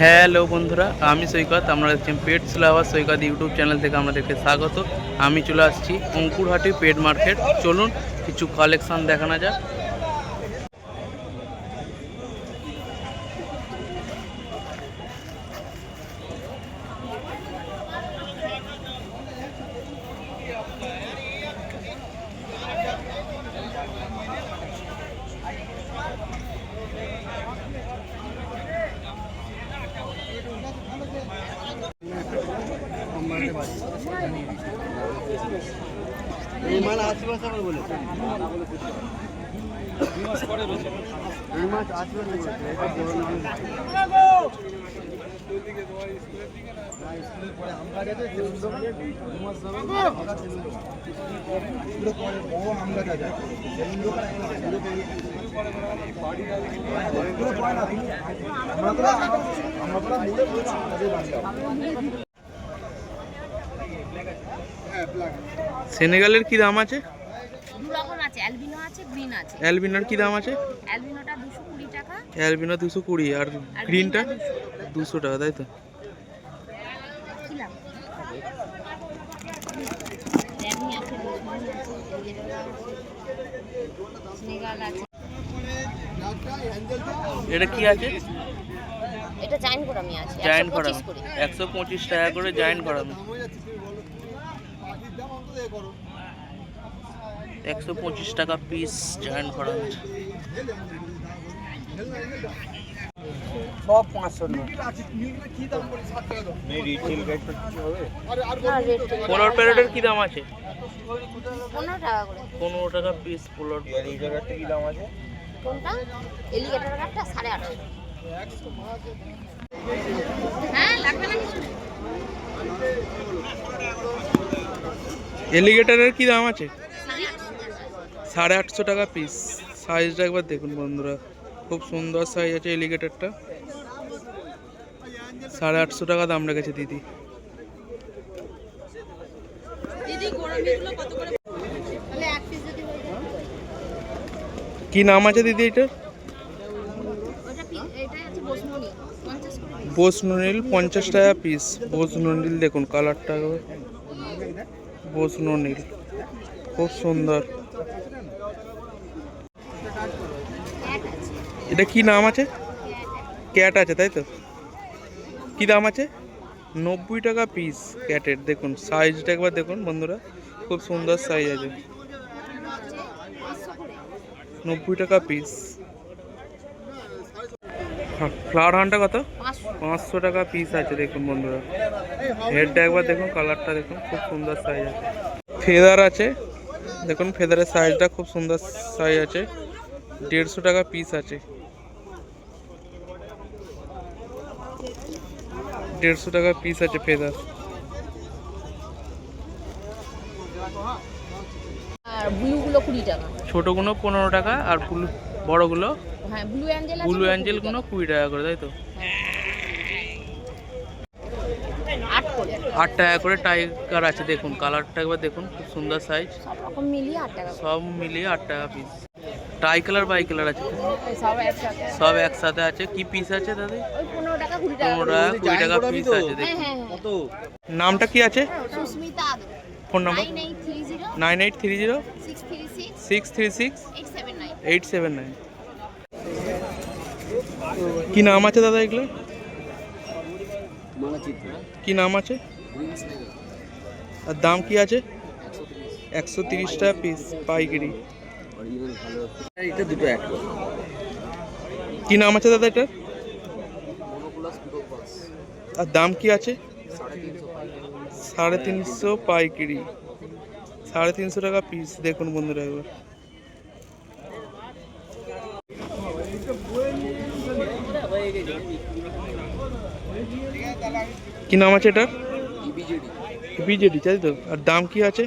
Hello বন্ধুরা, আমি সৈকত, আমরা দেখছেন পেট স্লাভার সৈকত ইউটিউব চ্যানেল থেকে আমাদেরকে স্বাগত। আমি চলে আসছি অঙ্কুরহাটি পেট মার্কেট চলুন, কিছু কালেকশান দেখানো যাক। সেনেগালের কি দাম আছে? অ্যালবিনো আছে গ্রিন আছে। অ্যালবিনার কি দাম আছে? অ্যালবিনোটা দুশো কুড়ি টাকা। অ্যালবিনো দুশো কুড়ি আর আর গ্রিনটা গ্রিনটা? দুশো। টাকা তাই তো? এটা কি আছে? এটা জাইন করামি আছে জায়েন্ট 125 করানো করে। একশো পঁচিশ টাকা করে জায়েন্ট করানো একশো পঁচিশ টাকা পিস জয়েন্ট করানো সব পাঁচশো পোলার প্যারেটের কি দাম আছে? পনেরো টাকা করে। পিস পোলার কোনটা? এলিগেটর কাঠটা সাড়ে আটশো। হ্যাঁ লাগবে না কিছু? এলিগেটারের কি দাম আছে? সাড়ে আটশো টাকা পিস সাইজটা একবার দেখুন বন্ধুরা। খুব সুন্দর সাইজ আছে এলিগেটারটা সাড়ে আটশো টাকা দাম রেখেছে দিদি। কি নাম আছে দিদি এটার বসমনি পঞ্চাশ বোস নুনিল পঞ্চাশ টাকা পিস বোস নুনিল দেখুন কালারটা নুনিল খুব সুন্দর ক্যাট আছে এটা কি নাম আছে? ক্যাট আছে, তাই তো? কি দাম আছে? নব্বই টাকা পিস ক্যাটের, দেখুন সাইজটা একবার দেখুন বন্ধুরা, খুব সুন্দর সাইজ আছে। নব্বই টাকা পিস ফ্লাওয়ার হানটা কত? পাঁচশো টাকা পিস আছে, দেখুন বন্ধুরা। হেডটা একবার দেখুন কালারটা দেখুন, খুব সুন্দর সাইজ আছে। ফেদার আছে, দেখুন ফেদারের সাইজটা খুব সুন্দর সাইজ আছে। দেড়শো টাকা পিস আছে। দেড়শো টাকা পিস আছে ফেদার আর ব্লুগুলো কুড়ি টাকা। ছোটোগুলো পনেরো টাকা আর ব্লু বড়গুলো হ্যাঁ ব্লু অ্যাঞ্জেল ব্লু অ্যাঞ্জেলগুলো কুড়ি টাকা। করে তাই তো? আট আট টাকা করে টাইগার আছে দেখুন কালারটা একবার দেখুন খুব সুন্দর সাইজ সব মিলিয়ে আট টাকা সব মিলিয়ে আট টাকা piece tie colour by colour আছে সব একসাথে আছে। কি পিস আছে দাদা? পনেরো টাকা কুড়ি টাকা পনেরো টাকা কুড়ি টাকা পিস আছে হ্যাঁ হ্যাঁ কত? নামটা কি আছে? Susmita phone number? Nine eight three zero. Six three six. Eight seven nine. কি নাম আছে দাদা এগুলো? কি নাম আছে? আর দাম কি আছে? একশো তিরিশ টাকা পিস পাইকারি অরিজিনাল দুটো এক। কি নাম আছে দাদা এটা মনোপ্লাস পিকো পাস আর দাম কি আছে? সাড়ে তিনশো পাইকারি। সাড়ে তিনশো টাকা পিস দেখুন বন্ধুরা একবার কি নাম আছে এটার? বিজেডি তাই তো? আর দাম কি আছে?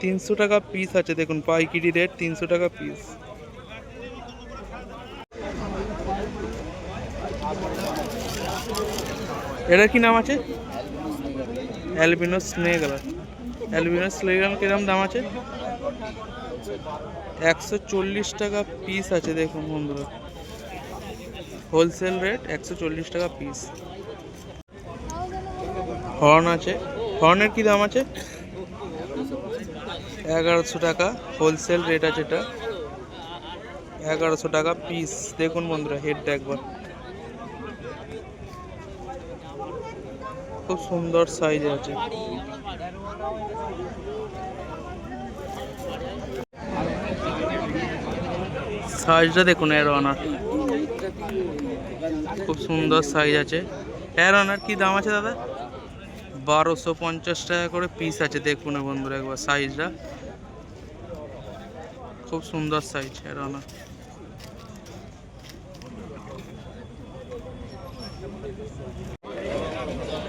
তিনশো টাকা পিস আছে, দেখুন, পাইকারি রেট তিনশো টাকা পিস এটার কি নাম আছে? অ্যালবিনো স্নেক অ্যালবিনো স্নেক কিরম দাম আছে? একশো চল্লিশ টাকা পিস আছে দেখুন বন্ধুরা। হোলসেল রেট একশো চল্লিশ টাকা পিস হর্ন আছে। হর্নের কি দাম আছে? এগারোশো টাকা। হোলসেল রেট আছে এটা। এগারোশো টাকা পিস দেখুন বন্ধুরা হেডটা একবার। খুব সুন্দর সাইজ আছে সাইজটা দেখুন এর অনার খুব সুন্দর সাইজ আছে। এর অনার কি দাম আছে দাদা? বারোশো পঞ্চাশ টাকা করে পিস আছে, দেখুন বন্ধুরা একবার সাইজটা খুব সুন্দর সাইজ এর অনার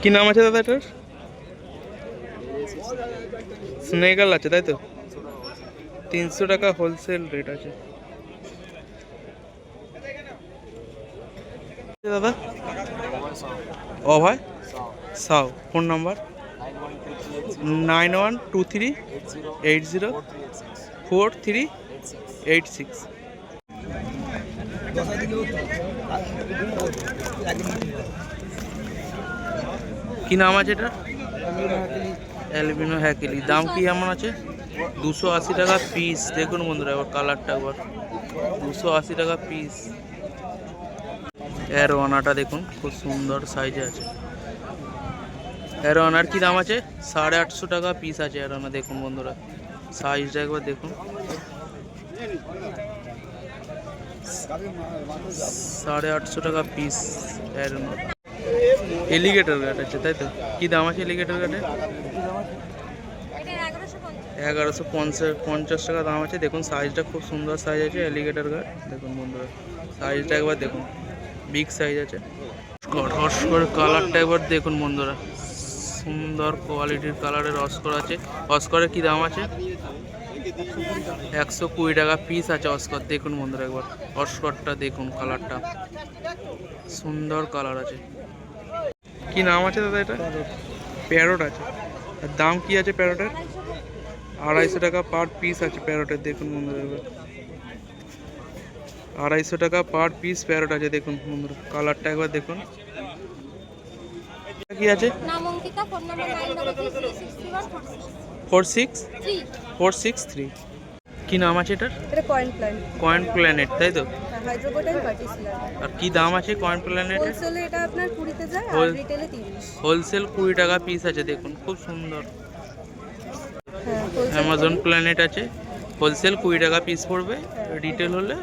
কি নাম আছে দাদা এটার? স্নেগাল আছে তাই তো? তিনশো টাকা হোলসেল রেট আছে। দাদা? Abhay? Sau. Phone number? Nine one two three eight zero four three eight six. কি নাম আছে এটা অ্যালবিনো হ্যাকেলি। দাম কি এমন আছে? দুশো আশি টাকা পিস দেখুন বন্ধুরা, এবার কালারটা একবার। দুশো আশি টাকা পিস এর ওনাটা দেখুন, খুব সুন্দর সাইজে আছে। এর ওনার কি দাম আছে? সাড়ে আটশো টাকা পিস আছে ওনা, দেখুন বন্ধুরা। সাইজটা একবার দেখুন। সাড়ে আটশো টাকা পিস ওনা। এলিগেটর গাট আছে, তাই তো? কি দাম আছে এলিগেটর গাটের এগারোশো পঞ্চাশ পঞ্চাশ টাকা দাম আছে। দেখুন সাইজটা খুব সুন্দর সাইজ আছে এলিগেটর গার্ড দেখুন বন্ধুরা সাইজটা একবার দেখুন। বিগ সাইজ আছে। অস্কর কালারটা একবার দেখুন বন্ধুরা। সুন্দর কোয়ালিটির কালারের অস্কর আছে। অস্করের কি দাম আছে? একশো কুড়ি টাকা পিস আছে অস্কর দেখুন বন্ধুরা একবার। অস্করটা দেখুন কালারটা সুন্দর কালার আছে। কি নাম আছে দাদা এটা? প্যারট। আছে। আর দাম কি আছে প্যারটের? আড়াইশো টাকা পার পিস আছে প্যারটের দেখুন বন্ধুরা এবার। আড়াইশো টাকা পার পিস প্যারট আছে দেখুন বন্ধুরা। কালারটা একবার দেখুন। কি আছে? Four six. Four six three. কী নাম আছে এটার? এটা কয়েন প্ল্যান। কয়েন প্ল্যানেট তাই তো? হাইড্রোবোট অ্যান্ড পার্টিসিলার আর কি দাম আছে কয়েন প্ল্যানেটের? হোলসেলে এটা আপনার কুড়িতে যায় আর রিটেলে তিরিশ। হোলসেল কুড়ি টাকা পিস আছে দেখুন খুব সুন্দর। অ্যামাজন প্ল্যানেট আছে। হোলসেল কুড়ি টাকা পিস পড়বে রিটেল হলে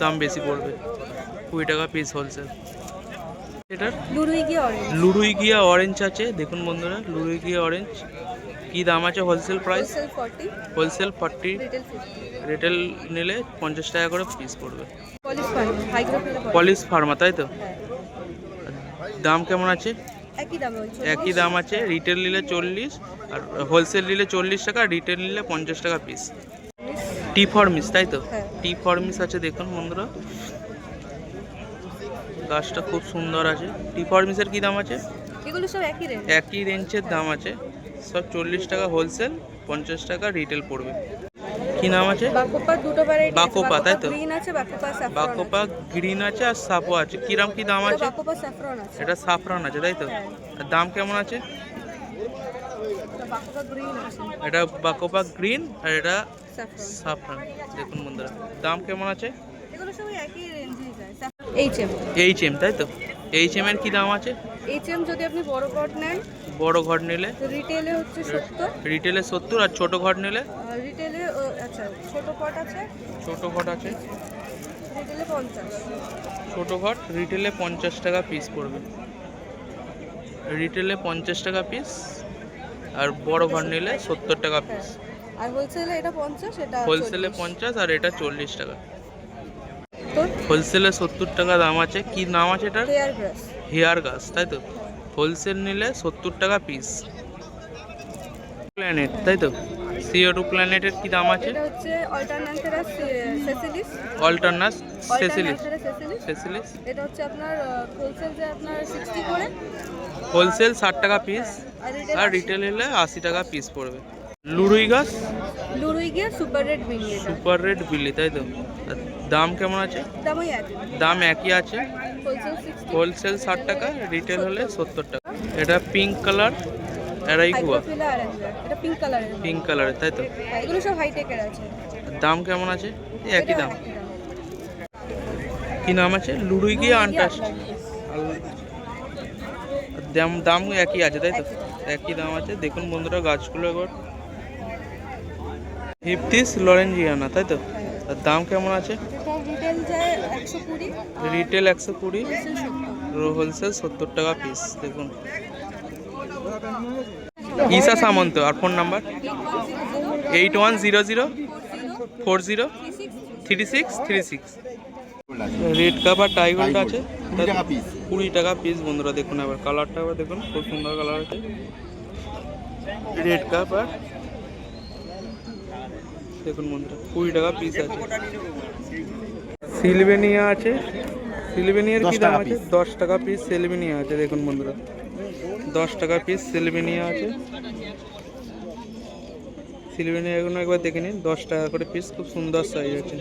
দাম বেশি পড়বে। কুড়ি টাকা পিস হোলসেল। এটার লুরুই গিয়া অরেঞ্জ আছে দেখুন বন্ধুরা লুরুই গিয়া অরেঞ্জ কি দাম আছে wholesale price wholesale forty retail নিলে পঞ্চাশ টাকা করে পিস পড়বে। পলিশ ফার্ম তাই তো? হ্যাঁ। দাম কেমন আছে? একই দামে আছে রিটেল নিলে চল্লিশ আর হোলসেল নিলে চল্লিশ টাকা রিটেল নিলে পঞ্চাশ টাকা পিস টি ফর্মিস তাই তো? হ্যাঁ। টি ফর্মিস আছে দেখুন বন্ধুরা। গাছটা খুব সুন্দর আছে। টি ফর্মিসের কি দাম আছে? এগুলো সব একই রেঞ্জ একই রেঞ্জের দাম আছে। সব চল্লিশ টাকা হোলসেল পঞ্চাশ টাকা রিটেল পড়বে। কি নাম আছে? বাকোপা তাই তো? বাকোপা গ্রিন আছে আর সাপো আছে। কিরাম কি দাম আছে? এটা সাফরান আছে। তাই তো? হ্যাঁ। আর দাম কেমন আছে? এটা বাকোপা গ্রিন আর এটা সাফরান দেখুন বন্ধুরা দাম কেমন আছে? এইচ এম তাই তো? এইচ এম এর কি দাম আছে? এইচ এম যদি আপনি বড় পট নেন বড় ঘর নিলে? রিটেলে হচ্ছে সত্তর। রিটেলে সত্তর আর ছোট ঘর নিলে? রিটেলে আচ্ছা ছোট পট আছে? ছোট ঘর আছে। রিটেলে পঞ্চাশ। ছোট ঘর রিটেলে পঞ্চাশ টাকা পিস পড়বে। রিটেলে পঞ্চাশ টাকা পিস আর বড় ঘর নিলে সত্তর টাকা হ্যাঁ। পিস আর হোলসেলে এটা পঞ্চাশ এটা হোলসেলে পঞ্চাশ আর এটা চল্লিশ টাকা। তো হোলসেলে সত্তর টাকা দাম আছে। কি নাম আছে এটার? হেয়ার ব্রাশ হেয়ার গাছ তাই তো? হোলসেল নিলে সত্তর টাকা পিস প্ল্যানেট তাই তো? সিও টু প্ল্যানেটের কি দাম আছে? অল্টারনাস সেসিলিস সেসিলিস এটা হচ্ছে আপনার হোলসেল যে আপনার সিক্সটি করে। হোলসেল ষাট টাকা পিস আর রিটেল হলে আশি। টাকা পিস পড়বে। লুরুই গাছ লুরুই গিয়ে সুপার রেড এটা। সুপার রেড বিলি তাই তো? দাম কেমন আছে? দাম একই আছে? হোলসেল ষাট টাকা রিটেল হলে সত্তর টাকা। এটা পিঙ্ক কালার এটা পিঙ্ক কালারের তাই তো? আর দাম কেমন আছে? একই দাম। কি নাম আছে? লুডুই গিয়ে আনটাস দাম দাম একই আছে তাই তো? একই দাম। আছে। দেখুন বন্ধুরা গাছগুলো একবার হিপতিস লরেঞ্জিয়ানা তাই তো? আর দাম কেমন আছে? রিটেল একশো কুড়ি রিটেল হোলসেল সত্তর। টাকা পিস দেখুন। ঈশা সামন্ত আর phone number eight one zero zero four zero three six three six red cup আর টাইগোল্ড আছে টাকা পিস কুড়ি টাকা পিস বন্ধুরা দেখুন আবার কালারটা আবার দেখুন খুব সুন্দর কালার আছে। রেড কাপ আর দেখুন বন্ধুরা কুড়ি টাকা পিস আছে। সিলভেনিয়া আছে। সিলভেনিয়ার কি দাম আছে? দশ টাকা পিস সিলভেনিয়া আছে দেখুন বন্ধুরা। দশ টাকা পিস সিলভেনিয়া আছে। সিলভেনিয়া এগুলো একবার দেখে নিন দশ টাকা করে পিস খুব সুন্দর সাইজ আছে।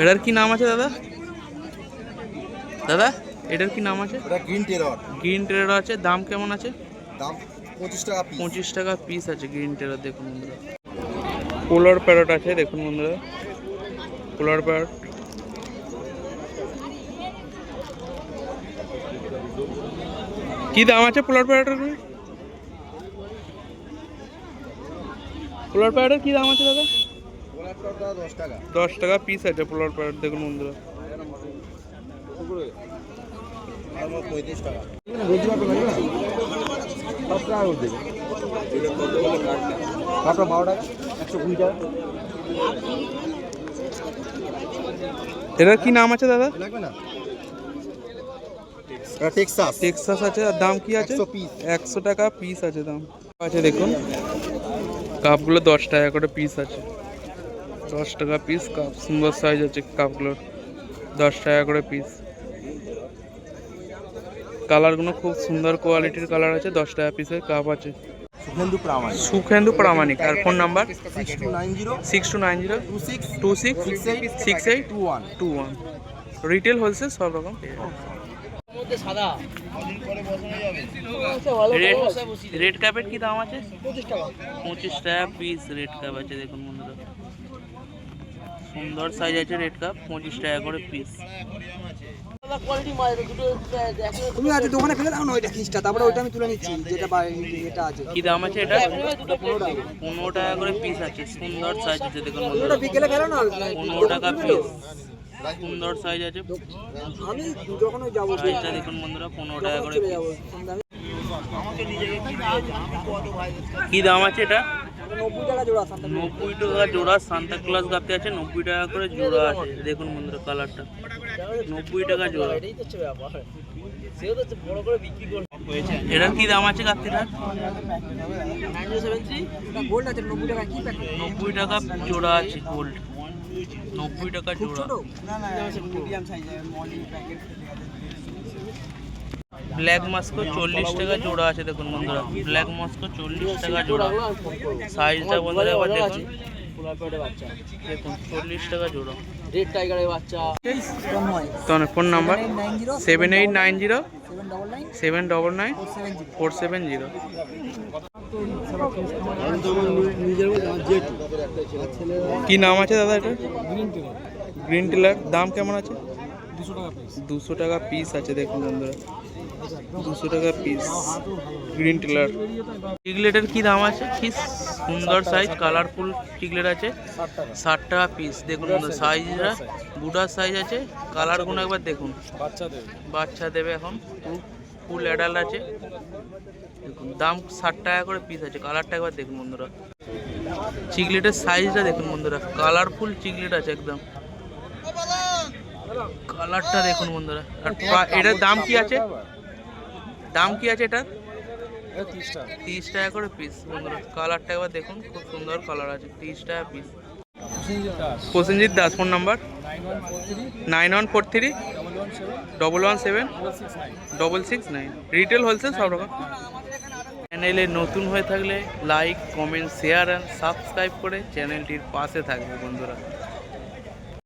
এটার কি নাম আছে দাদা? দাদা এটার কি নাম আছে? গ্রিন টেরর গ্রিন টেরার আছে দাম কেমন আছে? দাম পঁচিশ টাকা পঁচিশ টাকা পিস আছে গ্রিন টেরার দেখুন বন্ধুরা। পোলার প্যারট আছে দেখুন বন্ধুরা। পোলার প্যারট কি দাম আছে পোলার প্যারটের পোলার প্যারটের কি দাম আছে দাদা? দশ টাকা। দশ টাকা পিস আছে পোলার প্যারট দেখুন বন্ধুরা। পঁয়ত্রিশ টাকা রোজগার তো লাগে না সব টাকা করে দেবে আপনার বারো টাকা একশো কুড়ি টাকা এটার কি নাম আছে দাদা? লাগবে না? টেক্সাস টেক্সাস আছে আর দাম কি আছে? একশো টাকা পিস আছে দাম। আছে দেখুন কাপগুলো দশ টাকা করে পিস আছে। দশ টাকা পিস কাপ সুন্দর সাইজ আছে কাপগুলোর দশ টাকা করে পিস কালারগুলো খুব সুন্দর কোয়ালিটির কালার আছে দশ টাকা পিসের কাপ আছে। সুখেন্দু প্রামাণিক। আর phone number six two nine zero six two nine zero two six two six eight six eight two one two one retail wholesale সব রকম। রেড কাপের কি দাম আছে? পঁচিশ টাকা পঁচিশ টাকা পিস রেড কাপ আছে দেখুন বন্ধুরা। সুন্দর সাইজ আছে রেড কাপ পঁচিশ টাকা করে পিস তুমি আজ দোকানে ফেলে দাও না ওইটা খিসটা তারপরে ওইটা আমি তুলে নিচ্ছি যেটা বা- এটা আছে। কি দাম আছে এটা? পনেরো টাকা করে পিস আছে সুন্দর সাইজ আছে দেখুন ওটা বিকেলে ফেলো না? পনেরো টাকা পিস সুন্দর সাইজ আছে। আমি যখন যাব সাইজটা দেখুন বন্ধুরা পনেরো টাকা করে কি দাম আছে এটা? নব্বই টাকা জোড়া নব্বই টাকা জোড়া সান্তা ক্লাস গাপতে আছে নব্বই টাকা করে জোড়া আছে। দেখুন বন্ধুরা কালারটা নব্বই টাকা জোড়া। এটার কি দাম আছে গোল্ড আছে নব্বই টাকা কি নব্বই টাকা জোড়া আছে গোল্ড নব্বই টাকা জোড়া। ব্ল্যাক মাস্কো চল্লিশ টাকা জোড়া আছে দেখুন বন্ধুরা। ব্ল্যাক মাস্কো চল্লিশ টাকা জোড়া। সাইজটা বন্ধুরা এবার দেখুন। দেখুন চল্লিশ টাকা জোড়া। রেড টাইগারের বাচ্চা। তোমার phone number seven eight nine zero seven double nine four seven zero কি নাম আছে দাদা এটা গ্রিন টিলার দাম কেমন আছে? দুশো টাকা পিস আছে দেখুন বন্ধুরা। দুশো টাকা পিস গ্রিন টিলার চিগলেটের কি দাম আছে? কি সুন্দর সাইজ কালারফুল চিগলেট আছে। ষাট টাকা পিস দেখুন সাইজটা বুটার সাইজ আছে। কালারগুলো একবার দেখুন। বাচ্চা দেবে। এখন ফুল অ্যাডাল্ট আছে। দেখুন দাম ষাট টাকা করে পিস আছে কালারটা একবার দেখুন বন্ধুরা। চিকলেটের সাইজটা দেখুন বন্ধুরা কালারফুল চিকলেট আছে একদম। কালারটা দেখুন বন্ধুরা আর এটার দাম কি আছে? দাম কি আছে এটার? তিরিশ টাকা করে পিস বন্ধুরা। কালারটা একবার দেখুন খুব সুন্দর কালার আছে। তিরিশ টাকা piece Prosenjit Das phone number nine one four three. Double one seven double six nine retail wholesale সব রকম। চ্যানেলে নতুন হয়ে থাকলে like comment share and subscribe করে চ্যানেলটির পাশে থাকবে বন্ধুরা।